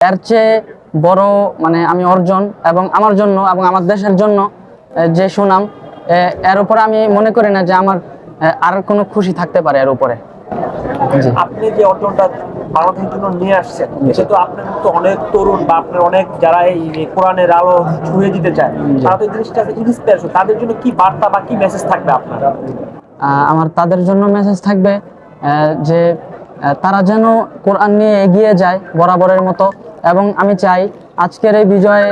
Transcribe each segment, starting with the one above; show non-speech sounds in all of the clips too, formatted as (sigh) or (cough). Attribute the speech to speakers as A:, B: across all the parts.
A: এর চেয়ে বড় মানে আমি অর্জন এবং আমার জন্য এবং আমার দেশের জন্য যে সুনাম এর উপরে আমি মনে করি না যে আমার আর কোনো খুশি থাকতে পারে এর উপরে।
B: আপনি যে অর্জনটা বাংলাদেশের জন্য নিয়ে আসছেন এটা তো আপনার মতো অনেক তরুণ বা আপনার অনেক যারা এই কোরআনের আলো ছুঁয়ে দিতে চায় তারা তো এই জিনিসটাকে ইন্সপিরেশন তাদের জন্য কি বার্তা বা কি মেসেজ থাকবে আপনার?
A: আমার তাদের জন্য মেসেজ থাকবে যে তারা যেন কোরআন নিয়ে এগিয়ে যায় বরাবরের মতো এবং আমি চাই আজকের এই বিজয়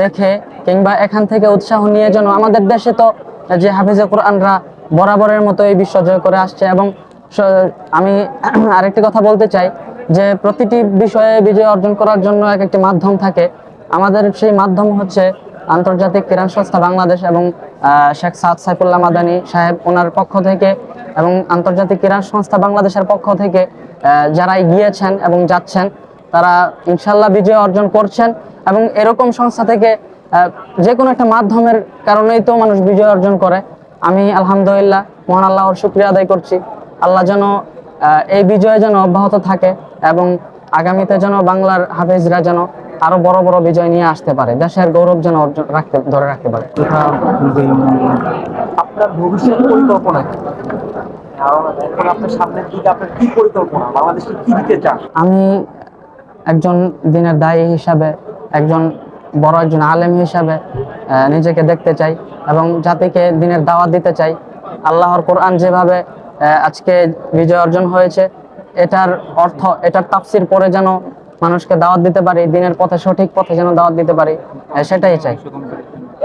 A: দেখে কিংবা এখান থেকে উৎসাহ নিয়ে যেন আমাদের দেশে তো যে হাফিজে কোরআনরা বরাবরের মতো এই বিশ্ব জয় করে আসছে এবং আমি (clears throat) আরেকটি কথা বলতে চাই যে প্রতিটি বিষয়ে বিজয় অর্জন করার জন্য এক একটি মাধ্যম থাকে। আমাদের সেই মাধ্যম হচ্ছে আন্তর্জাতিক কিরান সংস্থা বাংলাদেশ এবং শেখ সাদ সাইফুল্লাহ মাদানী সাহেব ওনার পক্ষ থেকে এবং আন্তর্জাতিক কিরান সংস্থা বাংলাদেশের পক্ষ থেকে যারা গিয়েছেন এবং যাচ্ছেন তারা ইনশাল্লাহ বিজয় অর্জন করছেন এবং এরকম সংস্থা থেকে যে কোনো একটা মাধ্যমের কারণেই তো মানুষ বিজয় অর্জন করে। আমি আলহামদুলিল্লাহ মহান আল্লাহর শুক্রিয়া আদায় করছি। আল্লাহ যেন এই বিজয় যেন অব্যাহত থাকে এবং আগামীতে যেন বাংলার হাফেজরা যেন আরও বড় বড় বিজয় নিয়ে আসতে পারে। দেশের গৌরব যেন অর্জন রাখতে ধরে রাখতে পারে।
B: আপনার ভবিষ্যৎ পরিকল্পনা
A: আমি একজন দিনের দায়ী হিসাবে একজন বড় একজন আলেম হিসাবে নিজেকে দেখতে চাই এবং জাতিকে দিনের দাওয়াত দিতে চাই। আল্লাহর কোরআন যেভাবে আজকে বিজয় অর্জন হয়েছে এটার অর্থ এটার তাফসির পরে যেন মানুষকে দাওয়াত দিতে পারি দিনের পথে সঠিক পথে যেন দাওয়াত দিতে পারি সেটাই চাই।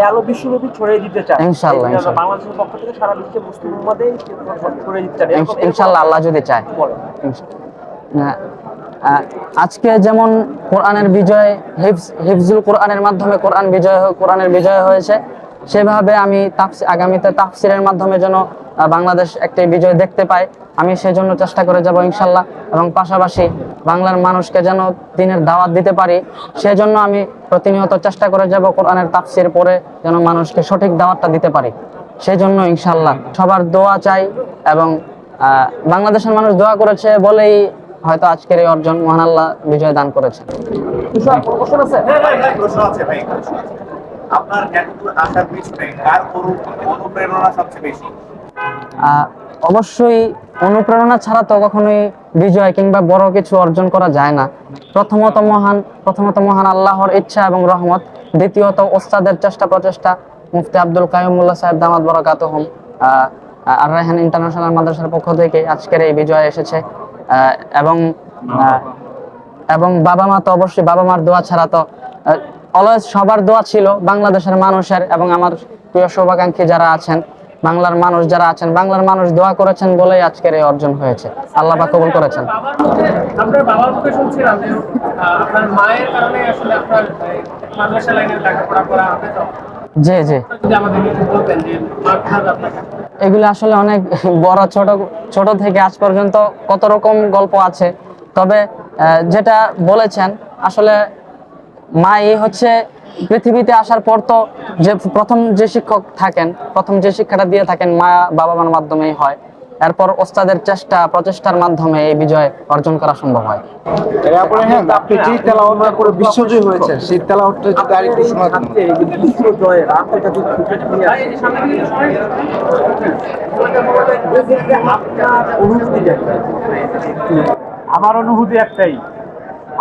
B: আলো বিশ্বব্যাপী ছড়িয়ে দিতে চান
A: ইনশাআল্লাহ,
B: এই যে
A: ইনশাআল্লাহ।
B: বাংলাদেশের পক্ষ থেকে সারা বিশ্বে মুসলিম উম্মাদে ছড়িয়ে দিতে চান এরকম-
A: ইনশাল্লাহ আল্লাহ যদি চায়। আজকে যেমন কোরআনের বিজয়, হিফজ হিফজুল কোরআনের মাধ্যমে কোরআন বিজয় কোরআনের বিজয় হয়েছে, সেভাবে আমি তাফসি- আগামীতে তাফসিরের মাধ্যমে যেন বাংলাদেশ একটি বিজয় দেখতে পায় আমি সেজন্য চেষ্টা করে যাব ইনশাল্লাহ। এবং পাশাপাশি বাংলার মানুষকে যেন দিনের দাওয়াত দিতে পারি, সেজন্য আমি প্রতিনিয়ত চেষ্টা করে যাব কোরআনের তাফসির পরে যেন মানুষকে সঠিক দাওয়াতটা দিতে পারি। সেজন্য ইনশাল্লাহ সবার দোয়া চাই এবং বাংলাদেশের মানুষ দোয়া করেছে বলেই হয়তো আজকের এই অর্জন মহান আল্লাহ বিজয় দান করেছে
B: তুষার, কোনো প্রশ্ন আছে?
C: প্রশ্ন আছে ভাই আপনার আসার পিছনে কার অনুপ্রেরণা সবচেয়ে বেশি?
A: অবশ্যই অনুপ্রেরণা ছাড়া তো কখনোই বিজয় কিংবা বড় কিছু অর্জন করা যায় না। প্রথমত মহান প্রথমত মহান আল্লাহর ইচ্ছা এবং রহমত। দ্বিতীয়ত ওস্তাদের চেষ্টা প্রচেষ্টা। মুফতি আব্দুল কাইমুল্লাহ সাহেব দামাত বরাকাতুহুম। আহ, আর রায়হান ইন্টারন্যাশনাল মাদ্রাসার পক্ষ থেকে আজকের এই বিজয় এসেছে। এবং এবং বাবা মা তো অবশ্যই বাবা মার দোয়া ছাড়া তো অলওয়েজ সবার দোয়া ছিল বাংলাদেশের মানুষের এবং আমার প্রিয় শুভাকাঙ্ক্ষী যারা আছেন বাংলার মানুষ যারা আছেন বাংলার মানুষ দোয়া করেছেন বলেই আজকের এই অর্জন হয়েছে। আল্লাহ পাক কবুল করেছেন।
D: আপনার বাবার মুখে শুনছিলাম যে আপনার মায়ের কারণে আসলে আপনার মাদ্রাসা লাইনে লেখাপড়া করা
A: জি জি।
D: যদি আমাদের বলতেন যে মার খারাপ আপনাকে
A: এগুলো আসলে অনেক বড়, ছোট ছোট থেকে আজ পর্যন্ত কত রকম গল্প আছে। তবে যেটা বলেছেন, আসলে মা এই হচ্ছে পৃথিবীতে আসার পর তো যে প্রথম যে শিক্ষক থাকেন, প্রথম যে শিক্ষাটা দিয়ে থাকেন মা বাবা মার মাধ্যমেই হয়। এরপর ওস্তাদের চেষ্টা প্রচেষ্টার মাধ্যমে এই বিজয় অর্জন করা সম্ভব হয়।
E: হ্যাঁ আপনি যে তেলাওয়াতটা করে বিশ্বজয় হয়েছে সেই তেলাওয়াতটা যদি?
F: আমার অনুভূতি একটাই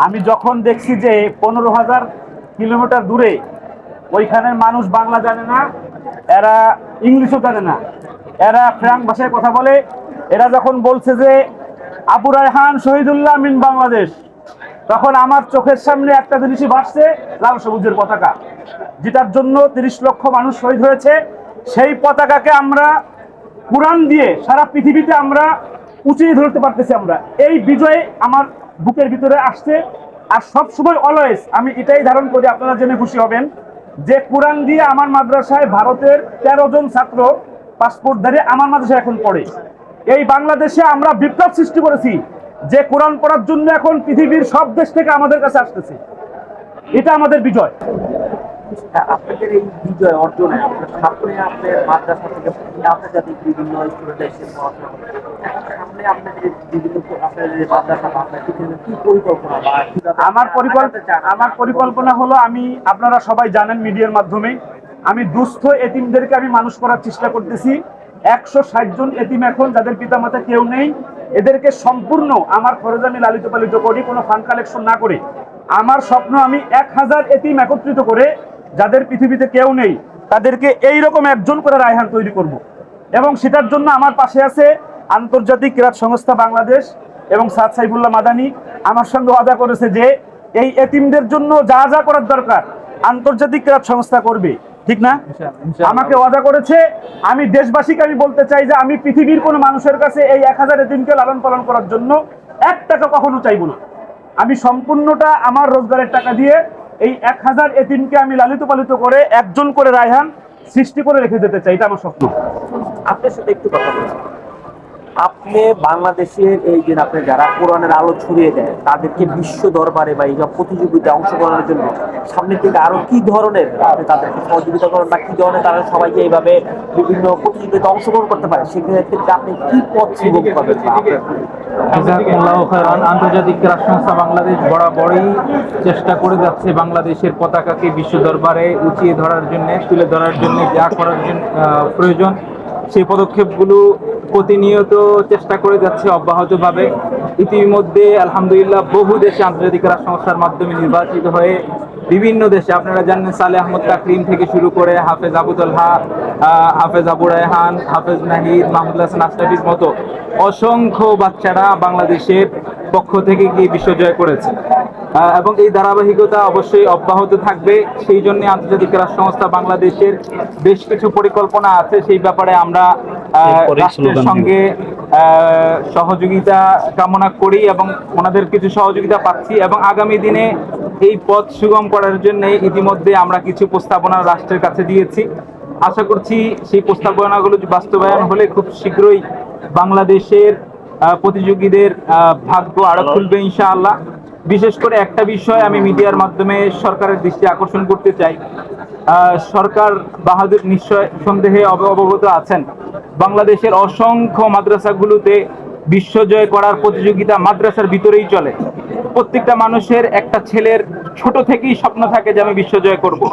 F: আমি যখন দেখছি যে পনেরো হাজার কিলোমিটার দূরে ওইখানের মানুষ বাংলা জানে না এরা ইংলিশও জানে না। এরা ফ্রাঙ্ক ভাষায় কথা বলে। এরা যখন বলছে যে, আবু রায়হান শহীদুল্লাহ মিন বাংলাদেশ তখন আমার চোখের সামনে একটা জিনিসই ভাসছে, লাল সবুজের পতাকা। যেটার জন্য তিরিশ লক্ষ মানুষ শহীদ হয়েছে। সেই পতাকাকে আমরা কোরআন দিয়ে সারা পৃথিবীতে আমরা উঁচিয়ে ধরতে পারতেছি আমরা। এই বিজয় আমার বুকের ভিতরে আসছে। আর সব সময় অলওয়েজ আমি এটাই ধারণ করি, আপনারা জেনে খুশি হবেন যে কোরআন দিয়ে আমার মাদ্রাসায় ভারতের তেরো জন ছাত্র পাসপোর্ট দাঁড়িয়ে আমার মাদ্রাসায় এখন পড়ে। এই বাংলাদেশে আমরা বিপ্লব সৃষ্টি করেছি যে কোরআন পড়ার জন্য এখন পৃথিবীর সব দেশ থেকে আমাদের কাছে আসতেছে। এটা আমাদের বিজয়।
B: হ্যাঁ, আপনাদের এই বিজয় অর্জনে সামনে আপনার মাদ্রাসা থেকে আন্তর্জাতিক বিভিন্ন স্টুডেন্ট এসে সামনে আপনাদের বিভিন্ন আপনাদের মাদ্রাসা বা আপনার বিভিন্ন কি পরিকল্পনা
F: আমার পরিকল্পনা আমার পরিকল্পনা হলো আমি আপনারা সবাই জানেন মিডিয়ার মাধ্যমে আমি দুস্থ এতিমদেরকে আমি মানুষ করার চেষ্টা করতেছি। একশো ষাট জন এতিম এখন যাদের পিতামাতা কেউ নেই। এদেরকে সম্পূর্ণ আমার খরচ আমি লালিত পালিত করি, কোনো ফান্ড কালেকশন না করে। আমার স্বপ্ন আমি এক হাজার এতিম একত্রিত করে যাদের পৃথিবীতে কেউ নেই, তাদেরকে এই রকম একজন করে রায়হান তৈরি করব। এবং সেটার জন্য আমার পাশে আছে আন্তর্জাতিক ক্রীড়া সংস্থা বাংলাদেশ এবং সাদ সাইফুল্লাহ মাদানি। আমার সঙ্গে ওয়াদা করেছে যে, এই এতিমদের জন্য যা যা করার দরকার আন্তর্জাতিক ক্রীড়া সংস্থা করবে। ঠিক না? আমাকে ওয়াদা করেছে আমি দেশবাসীকে আমি বলতে চাই যে আমি পৃথিবীর কোনো মানুষের কাছে এই এক হাজার এতিমকে লালন পালন করার জন্য এক টাকা কখনো চাইব না। আমি সম্পূর্ণটা আমার রোজগারের টাকা দিয়ে এই এক হাজার এতিমকে আমি লালিত পালিত করে একজন করে রায়হান সৃষ্টি করে রেখে যেতে চাই এটা আমার স্বপ্ন।
B: আপনার সাথে একটু কথা বলছি আপনি বাংলাদেশের এই যে আপনি যারা কোরআনের আলো ছড়িয়ে দেয়, তাদেরকে বিশ্ব দরবারে বা এইসব প্রতিযোগিতায় অংশগ্রহণের জন্য সামনের থেকে আরও কি ধরনের আপনি তাদেরকে সহযোগিতা করেন বা কি ধরনের তারা সবাইকে এইভাবে বিভিন্ন প্রতিযোগিতায় অংশগ্রহণ করতে পারে? সেক্ষেত্রে আপনি কি পথ সুযোগ পাবেন
G: আন্তর্জাতিক ক্রীড়া সংস্থা বাংলাদেশ বরাবরই চেষ্টা করে যাচ্ছে বাংলাদেশের পতাকাকে বিশ্ব দরবারে উঁচিয়ে ধরার জন্য, তুলে ধরার জন্য, যা করার জন্য প্রয়োজন। সেই পদক্ষেপগুলো প্রতিনিয়ত চেষ্টা করে যাচ্ছে অব্যাহতভাবে। ইতিমধ্যে, আলহামদুলিল্লাহ, বহু দেশে আন্তর্জাতিক ক্রীড়া সংস্থার মাধ্যমে নির্বাচিত হয়ে বিভিন্ন দেশে, আপনারা জানেন সালে আহমদ তাকরিম থেকে শুরু করে হাফেজ আবুদুল্লাহ হাফেজ আবু রায়হান, হাফেজ নাহিদ, মাহমুদ হাসান আশরাফির মতো অসংখ্য বাচ্চারা বাংলাদেশের পক্ষ থেকে গিয়ে বিশ্বজয় করেছে। এবং এই ধারাবাহিকতা অবশ্যই অব্যাহত থাকবে। সেই জন্য আন্তর্জাতিক ক্রীড়া সংস্থা বাংলাদেশের বেশ কিছু পরিকল্পনা আছে। সেই ব্যাপারে আমরা রাষ্ট্রের সঙ্গে সহযোগিতা কামনা করি এবং ওনাদের কিছু সহযোগিতা পাচ্ছি এবং আগামী দিনে এই পথ সুগম করার জন্য ইতিমধ্যে আমরা কিছু প্রস্তাবনা রাষ্ট্রের কাছে দিয়েছি। আশা করছি সেই প্রস্তাবনাগুলো বাস্তবায়ন হলে খুব শীঘ্রই বাংলাদেশের প্রতিযোগীদের আহ, ভাগ্য আরও খুলবে ইনশাআল্লাহ। বিশেষ করে একটা বিষয় আমি মিডিয়ার মাধ্যমে সরকারের দৃষ্টি আকর্ষণ করতে চাই। সরকার বাহাদুর নিশ্চয় সন্দেহে অব- অবগত আছেন। বাংলাদেশের অসংখ্য মাদ্রাসাগুলোতে বিশ্বজয় করার প্রতিযোগিতা মাদ্রাসার ভিতরেই চলে। প্রত্যেকটা মানুষের একটা ছেলের ছোট থেকেই স্বপ্ন থাকে যে আমি বিশ্বজয় করব।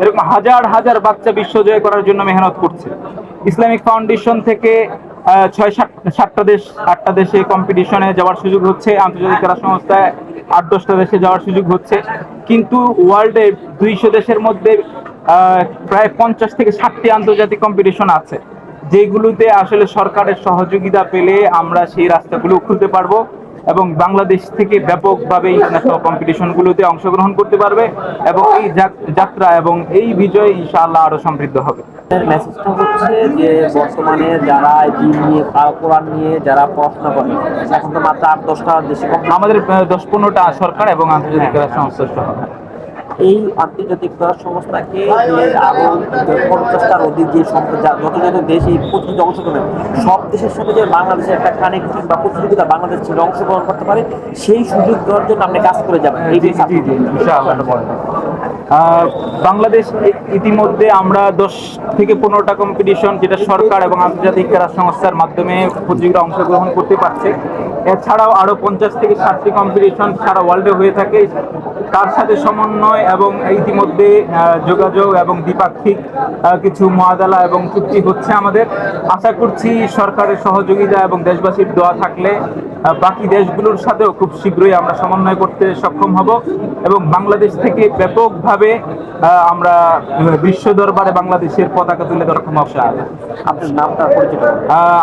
G: এরকম হাজার হাজার বাচ্চা বিশ্বজয় করার জন্য মেহনত করছে। ইসলামিক ফাউন্ডেশন থেকে ছয় সাত, সাতটা দেশ, আটটা দেশে কম্পিটিশনে যাওয়ার সুযোগ হচ্ছে। আন্তর্জাতিক ক্রীড়া সংস্থায় আট, দশটা দেশে যাওয়ার সুযোগ হচ্ছে। কিন্তু ওয়ার্ল্ডে দুইশো দেশের মধ্যে প্রায় পঞ্চাশ থেকে ষাটটি আন্তর্জাতিক কম্পিটিশন আছে। যেগুলোতে আসলে সরকারের সহযোগিতা পেলে আমরা সেই রাস্তাগুলো খুলতে পারব। এবং বাংলাদেশ থেকে ব্যাপকভাবে ইন্টারন্যাশনাল কম্পিটিশনগুলোতে অংশগ্রহণ করতে পারবে এবং এই যাত্রা এবং এই বিজয় ইনশাআল্লাহ আরও সমৃদ্ধ হবে।
B: মেসেজটা হচ্ছে যে বর্তমানে যারা দিন নিয়ে কোরআন নিয়ে যারা পড়াশোনা করে এখন তো মাত্র আট দশটা দেশে
G: আমাদের দশ পনেরোটা সরকার এবং আন্তর্জাতিক সংশ্লিষ্ট সংস্থা সহ
B: এই আন্তর্জাতিক সংস্থাকে আরও পঞ্চাশটার অধিক যে যত যত দেশ এই প্রতিযোগিতা অংশগ্রহণ সব দেশের সাথে যে বাংলাদেশের একটা কানেক্টিং বা প্রতিযোগিতা বাংলাদেশ ছিল অংশগ্রহণ করতে পারে সেই সুযোগ দেওয়ার জন্য আপনি কাজ করে যাবেন। এই
G: বাংলাদেশ ইতিমধ্যে আমরা দশ থেকে পনেরোটা কম্পিটিশন যেটা সরকার এবং আন্তর্জাতিক ক্রীড়া সংস্থার মাধ্যমে প্রতিযোগিতা অংশগ্রহণ করতে পারছে। এছাড়াও আরও পঞ্চাশ থেকে ষাটটি কম্পিটিশন সারা ওয়ার্ল্ডে হয়ে থাকে। তার সাথে সমন্বয় এবং ইতিমধ্যে যোগাযোগ এবং দ্বিপাক্ষিক কিছু মহাদালা এবং চুক্তি হচ্ছে আমাদের। আশা করছি সরকারের সহযোগিতা এবং দেশবাসীর দোয়া থাকলে বাকি দেশগুলোর সাথেও খুব শীঘ্রই আমরা সমন্বয় করতে সক্ষম হব এবং বাংলাদেশ থেকে ব্যাপকভাবে আমরা বিশ্ব দরবারে বাংলাদেশের পতাকা তুলে ধরা সক্ষম হব
B: আপনার নামটা পরিচিত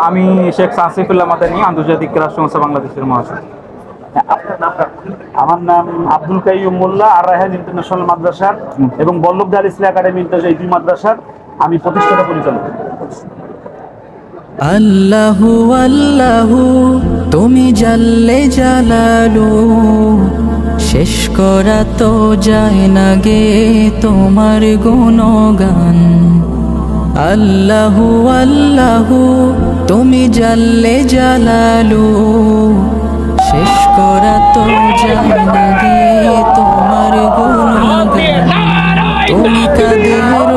G: আমি শেখ সাসিফুল্লাহ মাদানী আন্তর্জাতিক ক্রীড়া সংস্থা বাংলাদেশের মহাসচিব।
B: হ্যাঁ, আপনার নামটা
F: আমার নাম আব্দুল কাইম মোল্লা আর রায়হান ইন্টারন্যাশনাল মাদ্রাসার এবং বল্লভদার ইসলাম একাডেমি এই দুই মাদ্রাসার আমি প্রতিষ্ঠাতা পরিচালক।
H: আল্লাহু আল্লাহু, তুমি জাল্লে জালালু, শেষ করা তো যায় না গে তোমার গুণগান। আল্লাহু আল্লাহু, তুমি জাল্লে জালালু করা তো যায় না গে তোমার গুণ তুমি
G: তুমি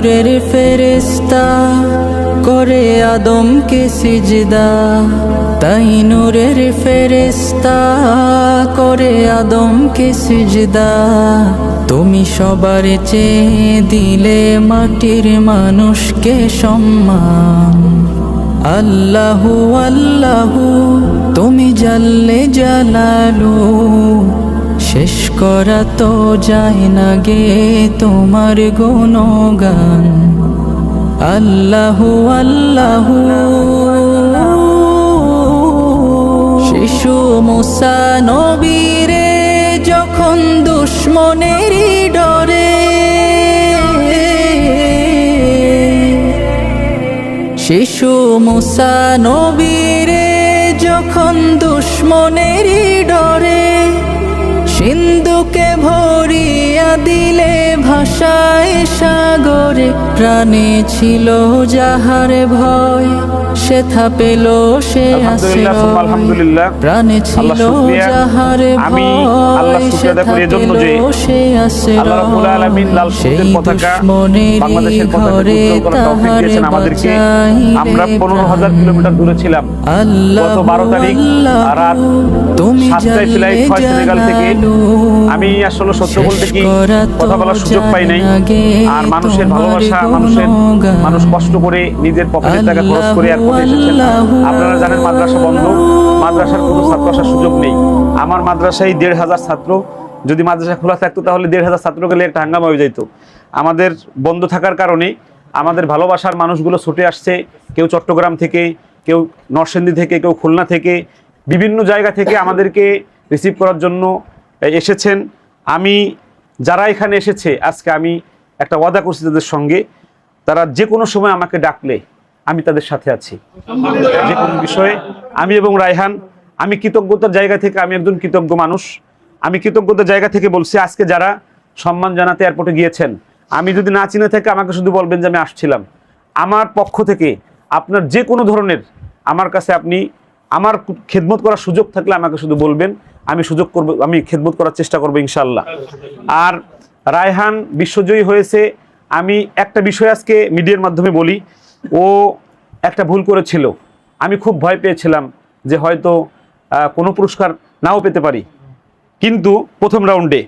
G: নূরের ফেরেস্তা করে আদমকে সিজদা। তাই নূরের ফেরেস্তা করে আদমকে সিজদা। তুমি সবার চেয়ে দিলে মাটির মানুষকে সম্মান। আল্লাহু আল্লাহু, তুমি জাল্লে জালালু। শেষ করা তো যায় না গে তোমার গুণগান। আল্লাহু আল্লাহু। শিশু মুসা নবীরে যখন দুশ্মনেরই ডরে, শিশু মুসা নবীরে যখন দুশ্মনেরই ডরে দিলে ভাষায় সাগরে প্রাণে ছিল যাহার ভয়। সেথা পেল সে
F: আলহামদুলিল্লাহ।
G: প্রাণে ছিল। যাহার
F: আমি আল্লাহ শুকরিয়া আদায় করি এজন্য যে আল্লাহ রাব্বুল আলামিন লাল সবুজের
G: সেই
F: পতাকা বাংলাদেশের পতাকা
G: ঘরে
F: করার তৌফিক
G: তাহারে
F: দিয়েছেন আমাদেরকে। আমরা পনেরো হাজার
G: প্রাণ।
F: কিলোমিটার দূরে ছিলাম। গত বারো তারিখ রাত
G: তুমি
F: সাতটায় ফ্লাইট হয় সেনেগাল থেকে। আমি আসলে সত্য বলতে কি কথা বলার সুযোগ পাই নাই। আর মানুষের ভালোবাসা মানুষের মানুষ কষ্ট করে নিজের পকেটের টাকা খরচ করে আপনারা জানেন মাদ্রাসা বন্ধ। মাদ্রাসার কোনো ছাত্র আসার সুযোগ নেই। আমার মাদ্রাসায় দেড় হাজার ছাত্র। যদি মাদ্রাসা খোলা থাকতো তাহলে দেড় হাজার ছাত্র গেলে একটা হাঙ্গামা হয়ে যেত আমাদের বন্ধ থাকার কারণে আমাদের ভালোবাসার মানুষগুলো ছুটে আসছে। কেউ চট্টগ্রাম থেকে, কেউ নরসিংদী থেকে, কেউ খুলনা থেকে। বিভিন্ন জায়গা থেকে আমাদেরকে রিসিভ করার জন্য এসেছেন। আমি, যারা এখানে এসেছে, আজকে আমি একটা ওয়াদা করছি তাদের সঙ্গে। তারা যে কোনো সময় আমাকে ডাকলে আমি তাদের সাথে আছি। যে কোনো বিষয়ে আমি এবং রায়হান আমি কৃতজ্ঞতার জায়গা থেকে আমি একজন কৃতজ্ঞ মানুষ। আমি কৃতজ্ঞতার জায়গা থেকে বলছি আজকে যারা সম্মান জানাতে এয়ারপোর্টে গিয়েছেন আমি যদি না চিনে থাকে আমাকে শুধু বলবেন যে আমি আসছিলাম। আমার পক্ষ থেকে আপনার যে কোনো ধরনের আমার কাছে আপনি আমার খেদমত করার সুযোগ থাকলে আমাকে শুধু বলবেন। আমি সুযোগ করব আমি খেদমত করার চেষ্টা করব ইনশাল্লাহ আর রায়হান বিশ্বজয়ী হয়েছে। আমি একটা বিষয় আজকে মিডিয়ার মাধ্যমে বলি ও একটা ভুল করেছিল। আমি খুব ভয় পেয়েছিলাম যে হয়তো কোনো পুরস্কার নাও পেতে পারি। কিন্তু প্রথম রাউন্ডে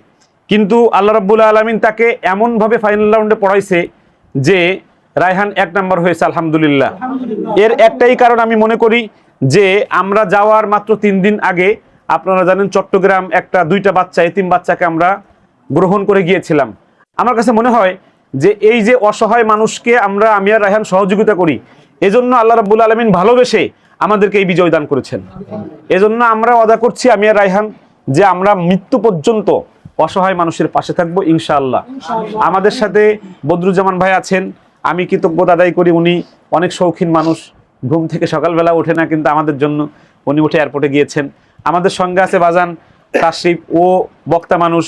F: কিন্তু আল্লাহ রাব্বুল আলমিন তাকে এমনভাবে ফাইনাল রাউন্ডে পড়াইছে যে রায়হান এক নাম্বার হয়েছে আলহামদুলিল্লাহ। এর একটাই কারণ আমি মনে করি যে আমরা যাওয়ার মাত্র তিন দিন আগে আপনারা জানেন চট্টগ্রাম একটা দুইটা বাচ্চা এতিম বাচ্চাকে আমরা গ্রহণ করে গিয়েছিলাম। আমার কাছে মনে হয় যে এই যে অসহায় মানুষকে আমরা আমি আর রায়হান সহযোগিতা করি এজন্য আল্লাহ রাব্বুল আলমিন ভালোবেসে আমাদেরকে এই বিজয় দান করেছেন। এজন্য আমরা অদা করছি আমি আর রায়হান যে আমরা মৃত্যু পর্যন্ত অসহায় মানুষের পাশে থাকব ইনশাআল্লাহ। আমাদের সাথে বদরুজ্জামান ভাই আছেন আমি কৃতজ্ঞতা আদায় করি উনি অনেক শৌখিন মানুষ ঘুম থেকে সকালবেলা ওঠে না কিন্তু আমাদের জন্য উনি উঠে এয়ারপোর্টে গিয়েছেন। আমাদের সঙ্গে আছে বাজান তাশরিফ ও বক্তা মানুষ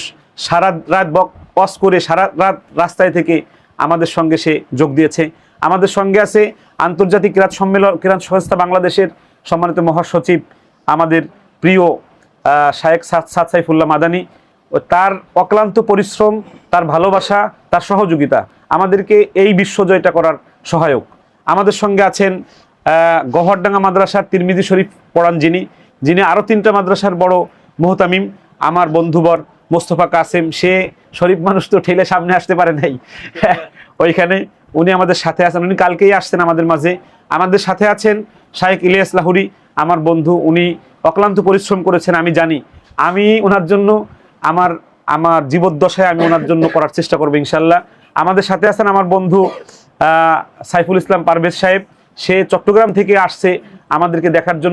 F: সারা রাত পস করে সারা রাত রাস্তায় থেকে আমাদের সঙ্গে সে যোগ দিয়েছে। আমাদের সঙ্গে আছে আন্তর্জাতিক ক্রীড়া সম্মেলন, ক্রীড়া সংস্থা বাংলাদেশের সম্মানিত মহাসচিব, আমাদের প্রিয় শায়েক সাদ সাদ সাইফুল্লাহ মাদানি। তার অক্লান্ত পরিশ্রম, তার ভালোবাসা, তার সহযোগিতা আমাদেরকে এই বিশ্বজয়টা করার সহায়ক। আমাদের সঙ্গে আছেন গহরডাঙ্গা মাদ্রাসার তিরমিজি শরীফ পড়ান যিনি। যিনি আরও তিনটা মাদ্রাসার বড় মোহতামিম, আমার বন্ধুবর মোস্তফা কাসেম সে শরীফ মানুষ তো ঠেলে সামনে আসতে পারে নাই। (laughs) ওইখানে উনি আমাদের সাথে আছেন উনি কালকেই আসছেন আমাদের মাঝে। আমাদের সাথে আছেন শাহেক ইলিয়াস লাহুরি আমার বন্ধু উনি অক্লান্ত পরিশ্রম করেছেন আমি জানি। আমি ওনার জন্য আমার আমার জীবদ্দশায় আমি ওনার জন্য করার চেষ্টা করব ইনশাল্লাহ। আমাদের সাথে আছেন আমার বন্ধু আহ, সাইফুল ইসলাম পারভেজ সাহেব। সে চট্টগ্রাম থেকে আসছে আমাদেরকে দেখার জন্য।